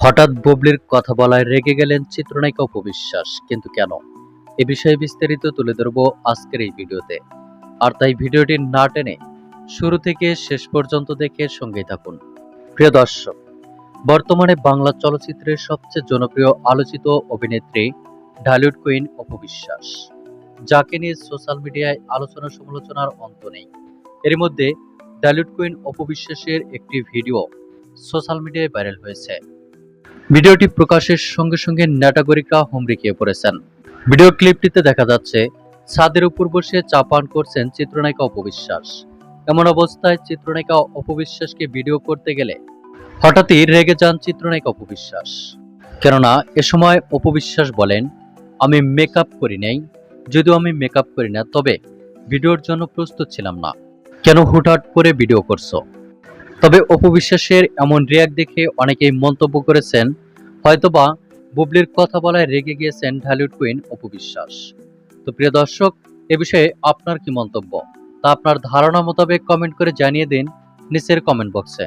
হঠাৎ ববলির কথা বলায় রেগে গেলেন চিত্রনায়িকা উপবিশ্বাস কিন্তু কেন? এ বিষয়ে বিস্তারিত তুলে ধরবো আজকের এই ভিডিওতে। আর তাই ভিডিওটি না টেনে শুরু থেকে শেষ পর্যন্ত দেখে সঙ্গেই থাকুন। প্রিয় দর্শক, বর্তমানে বাংলা চলচ্চিত্রের সবচেয়ে জনপ্রিয় আলোচিত অভিনেত্রী ঢালিউড কুইন অপবিশ্বাস যাকে নিয়ে সোশ্যাল মিডিয়ায় আলোচনা সমালোচনার অন্ত নেই। এর মধ্যে ঢালিউড কুইন অপবিশ্বাসের একটি ভিডিও সোশ্যাল মিডিয়ায় ভাইরাল হয়েছে। ভিডিওটি প্রকাশের সঙ্গে সঙ্গে নেটাগরিকরা হুমড়ি খেয়ে পড়েছেন। ভিডিও ক্লিপটিতে দেখা যাচ্ছে, ছাদের উপর বসে চা পান করছেন চিত্রনায়িকা অপবিশ্বাস। এমন অবস্থায় চিত্রনায়িকা অপবিশ্বাসকে ভিডিও করতে গেলে হঠাৎই রেগে যান চিত্রনায়িকা অপবিশ্বাস। কেননা, এ সময় অপবিশ্বাস বলেন, আমি মেকআপ করি নাই। যদিও আমি মেকআপ করি না, তবে ভিডিওর জন্য প্রস্তুত ছিলাম না। কেন হুটহাট করে ভিডিও করছ? তবে অপু বিশ্বাসের এমন রিয়াক দেখে অনেকেই মন্তব্য করেছেন, হয়তোবা বুবলির কথা বলায় রেগে গিয়েছেন ঢালিউড কুইন অপু বিশ্বাস। তো প্রিয় দর্শক, এ বিষয়ে আপনার কি মন্তব্য? তা আপনার ধারণা মোতাবেক কমেন্ট করে জানিয়ে দিন নিচের কমেন্ট বক্সে